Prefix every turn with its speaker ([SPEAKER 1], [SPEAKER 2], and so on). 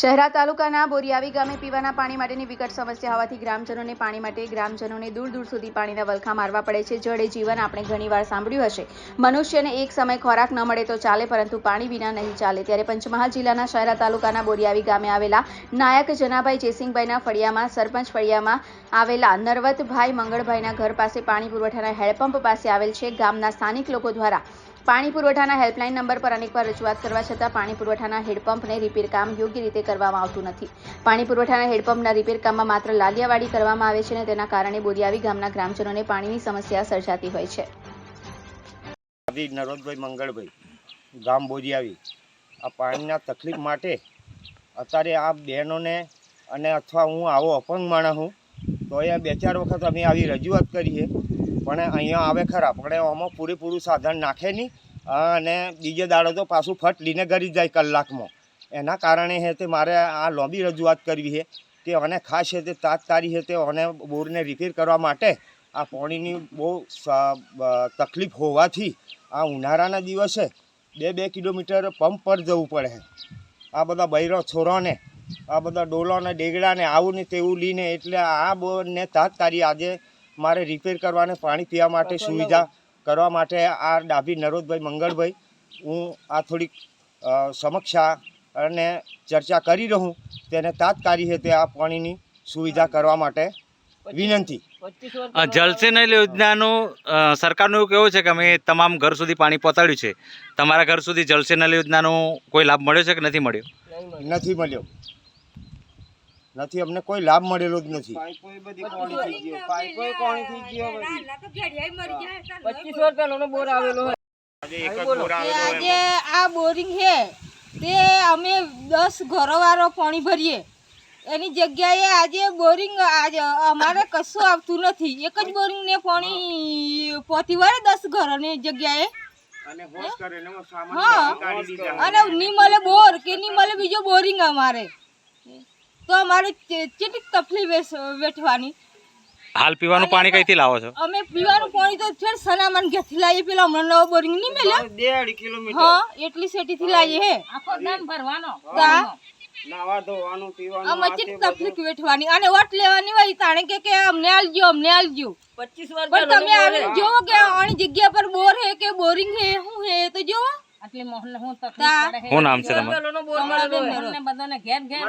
[SPEAKER 1] શહેરા તાલુકાના બોરિયાવી ગામે પીવાના પાણી માટેની વિકટ સમસ્યા હોવાથી ગ્રામજનોને પાણી માટે ગ્રામજનોને દૂર દૂર સુધી પાણીના વલખા મારવા પડે છે. જળે જીવન આપણે ઘણીવાર સાંભળ્યું હશે. મનુષ્યને એક સમય ખોરાક ન મળે તો ચાલે, પરંતુ પાણી વિના નહીં ચાલે. ત્યારે પંચમહાલ જિલ્લાના શહેરા તાલુકાના બોરિયાવી ગામે આવેલા નાયક જનાભાઈ જયસિંહભાઈના ફળિયામાં, સરપંચ ફળિયામાં આવેલા નરવતભાઈ મંગળભાઈના ઘર પાસે પાણી પુરવઠાના હેડપંપ પાસે આવેલ છે. ગામના સ્થાનિક લોકો દ્વારા પાણી પુરવઠાના હેલ્પલાઇન નંબર પર અનેકવાર રજૂઆત કરવા છતાં પાણી પુરવઠાના હેડપંપને રિપેર કામ યોગ્ય રીતે કરવામાં આવતું નથી. પાણી પુરવઠાના હેડપંપના રિપેર કામમાં માત્ર લાલિયાવાડી કરવામાં આવે છે અને તેના કારણે બોરિયાવી ગામના ગ્રામજનોને પાણીની સમસ્યા સર્જાતી હોય છે.
[SPEAKER 2] નરોદભાઈ મંગળભાઈ, ગામ બોરિયાવી આ પાણીના તકલીફ માટે અત્યારે આ બહેનોને અને અથવા હું આવો અપંગ માણસ હું તો એ બે ચાર વખત અમે આવી રજૂઆત કરી છે પણ અહીંયા આવે ખરા, પણ આમાં પૂરેપૂરું સાધન નાખે નહીં. અને બીજે દાડો તો પાછું ફટ લઈને ગરી જાય કલાકમાં. એના કારણે હે તે મારે આ લોબી રજૂઆત કરવી છે કે અને ખાસ છે તે તાત્કારી છે તે અને બોરને રિપેર કરવા માટે આ પાણીની બહુ તકલીફ હોવાથી આ ઉનાળાના દિવસે બે બે કિલોમીટર પંપ પર જવું પડે. આ બધા બૈરો છોરોને આ બધા ડોલોને ડેગડાને આવું ને તેવું લઈને એટલે આ બોરને તાત્કાલિક આજે મારે રિપેર કરવાને પાણી પીવા માટે સુવિધા કરવા માટે આ ડાભી નરોદભાઈ મંગળભાઈ હું આ થોડીક સમક્ષા અને ચર્ચા કરી રહું તેને તાત્કાલિક છે આ પાણીની સુવિધા કરવા માટે વિનંતી.
[SPEAKER 3] અ, જલસે નલ યોજનાનું સરકારનું એવું કેવું છે કે અમે તમામ ઘર સુધી પાણી પહોંચાડ્યું છે. તમારા ઘર સુધી જલસેનલ યોજનાનો કોઈ લાભ મળ્યો છે કે નથી મળ્યો.
[SPEAKER 2] નથી મળ્યો. નથી અમને કોઈ લાભ મળેલો જ નથી.
[SPEAKER 4] પચીસો રૂપિયાનો બોર આવેલો
[SPEAKER 2] આજે એક જ બોર
[SPEAKER 4] કે
[SPEAKER 2] આવેલો
[SPEAKER 4] આજે આ બોરિંગ છે તે અમે દસ ઘરોવાળો પાણી ભરીએ. એની જગ્યાએ આજે બોરિંગ આજે અમારે કશું આવતું નથી. એક જ બોરિંગને પાણી પોતી વળે દસ ઘરોની જગ્યાએ.
[SPEAKER 2] અને હોશ કરે ને એમાં સામાન
[SPEAKER 4] હા. અને નહીં મળે બોર કે નહીં મળે બીજો બોરિંગ અમારે. તો અમારે કેટલીક તકલીફ વેઠવાની.
[SPEAKER 3] હાલ પીવાનું પાણી કઈથી લાવો છો?
[SPEAKER 4] અમે પીવાનું પાણી તો છે સનામાન ઘેરથી લાવીએ પેલા હમણાં નવો બોરિંગ નહીં
[SPEAKER 2] મેલ્યો? દેડ કિલોમીટર.
[SPEAKER 4] હા એટલી સેટીથી લાવીએ હે.
[SPEAKER 5] આખો દાન ભરવાનો.
[SPEAKER 2] નાવા ધોવાનું પીવાનું
[SPEAKER 4] અમે કેટલી તકલીફ વેઠવાની? અને વટ લેવાની હોય તાણે કે કે અમને આલજો અમને આલજો.
[SPEAKER 5] પચીસ
[SPEAKER 4] પણ તમે આવીને જોવો કે આની જગ્યા પર બોર હે કે બોરિંગ હે શું હે તો જોવો.
[SPEAKER 5] આટલી મોહન હું તકલીફ પડે
[SPEAKER 3] શું નામ છે તમારું?
[SPEAKER 5] અમારે બધાને ઘેર ઘેર